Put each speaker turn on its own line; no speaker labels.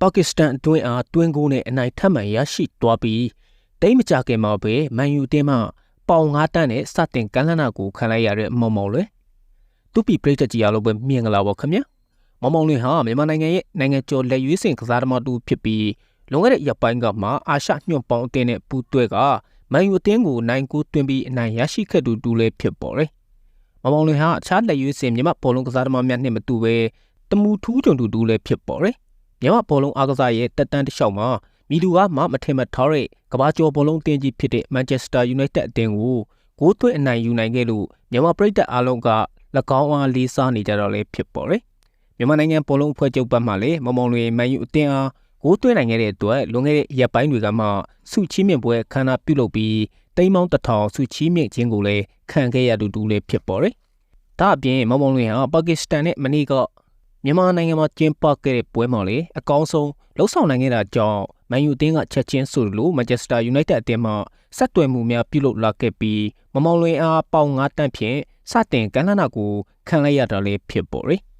ပါကစ္စတန်အတွင်းအားတွင်းကိုနဲ့အနိုင်ထပ်မံရရှိသွားပြီးတိတ်မကြခင်မှာပဲမန်ယူအသင်းမှပေါင်9တန်းနဲ့စတင်ကမ်းလှမ်းတာကိုခံလိုက်ရတဲ့မောင်မောင်လွင်သူပီပရိသတ်ကြီးအားလုံးပဲမြင်ကြလာပါခင်ဗျာမောင်မောင်လွင်ဟာမြန်မာနိုင်ငံရဲ့နိုင်ငံကျော်လက်ရွေးစင်ကစားသမားတူဖြစ်ပြီးလွန်ခဲ့တဲ့ရက်ပိုင်းကမှအာရှညွန့်ပေါင်းအသင်းနဲ့ပူးတွဲကမန်ယူအသင်းကိုနိုင်ကိုတွင်ပြီးအနိုင်ရရှိခဲ့သူတူလည်းဖြစ်ပေါ်တယ်မောင်မောင်လွင်ဟာအခြားလက်ရွေးစင်မြန်မာဘောလုံးကစားသမားများနဲ့မတူဘဲတမူထူးကြုံတူတူလည်းဖြစ်ပေါ်တယ် မြန်မာဘောလုံးအားကစားရဲ့တက်တန်းတစ်လျှောက်မှာမိသူကမှမထင်မထားတဲ့ကမ္ဘာကျော်ဘောလုံးအသင်းကြီးဖြစ်တဲ့ Manchester United အသင်းကိုဂိုးသွင်းအနိုင်ယူနိုင်ခဲ့လို့မြန်မာပြည်သက်အားလုံးက၎င်းအားလေးစားနေကြတော့လည်းဖြစ်ပေါ်တယ်။မြန်မာနိုင်ငံဘောလုံးအဖွဲ့ချုပ်ဘက်မှလည်းမမောင်လွေမန်ယူအသင်းအားဂိုးသွင်းနိုင်ခဲ့တဲ့အတွက်လွန်ခဲ့တဲ့ရက်ပိုင်းတွေကမှစုချီးမြှင့်ပွဲခမ်းနားပြုလုပ်ပြီးတိမ်မောင်းတထောင်စုချီးမြှင့်ခြင်းကိုလည်းခံခဲ့ရတူတူလည်းဖြစ်ပေါ်တယ်။ဒါအပြင်မမောင်လွေဟာပါကစ္စတန်နဲ့မနီက မြန်မာနိုင်ငံမှာကျင်းပခဲ့တဲ့ပွဲမှာလေအကောင်းဆုံးလှုပ်ဆောင်နိုင်ခဲ့တာကြောင့်မန်ယူအသင်းကချက်ချင်းဆိုလိုမန်ချက်စတာယူနိုက်တက်အသင်းမှဆက်သွယ်မှုများပြုလုပ်လာခဲ့ပြီးမမောင်လွင်အားပေါင်9တန်းဖြင့်စတင်ကမ်းလှမ်းတာကိုခံလိုက်ရတာလည်းဖြစ်ပေါ်တယ်။